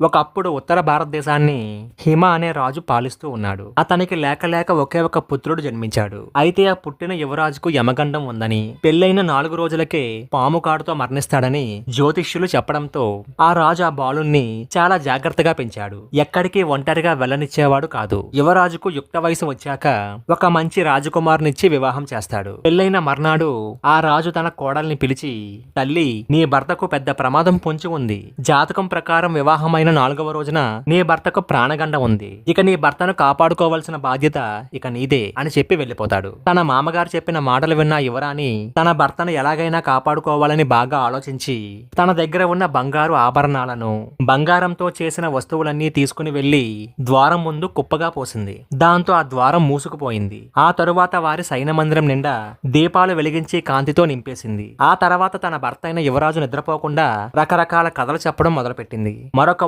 ఒకప్పుడు ఉత్తర భారతదేశాన్ని హిమ అనే రాజు పాలిస్తూ ఉన్నాడు. అతనికి లేక లేక ఒకే ఒక పుత్రుడు జన్మించాడు. అయితే ఆ పుట్టిన యువరాజుకు యమగండం ఉందని పెళ్ళైన నాలుగు రోజులకే పాము కాడుతో మరణిస్తాడని జ్యోతిష్యులు చెప్పడంతో ఆ రాజు ఆ బాలుణ్ణి చాలా జాగ్రత్తగా పెంచాడు. ఎక్కడికి ఒంటరిగా వెళ్ళనిచ్చేవాడు కాదు. యువరాజుకు యుక్త వయసు వచ్చాక ఒక మంచి రాజకుమారునిచ్చి వివాహం చేస్తాడు. పెళ్ళైన మర్నాడు ఆ రాజు తన కోడల్ని పిలిచి తల్లి నీ భర్తకు పెద్ద ప్రమాదం పొంచి ఉంది. జాతకం ప్రకారం వివాహమైన నాలుగవ రోజున నీ భర్తకు ప్రాణగండ ఉంది. ఇక నీ భర్తను కాపాడుకోవాల్సిన బాధ్యత ఇక నీదే అని చెప్పి వెళ్ళిపోతాడు. తన మామగారు చెప్పిన మాటలు విన్న యువరాణి తన భర్తను ఎలాగైనా కాపాడుకోవాలని బాగా ఆలోచించి తన దగ్గర ఉన్న బంగారు ఆభరణాలను బంగారంతో చేసిన వస్తువులన్నీ తీసుకుని వెళ్ళి ద్వారం ముందు కుప్పగా పోసింది. దాంతో ఆ ద్వారం మూసుకుపోయింది. ఆ తరువాత వారి సైన మందిరం నిండా దీపాలు వెలిగించి కాంతితో నింపేసింది. ఆ తర్వాత తన భర్త అయిన యువరాజు నిద్రపోకుండా రకరకాల కథలు చెప్పడం మొదలుపెట్టింది. మరొక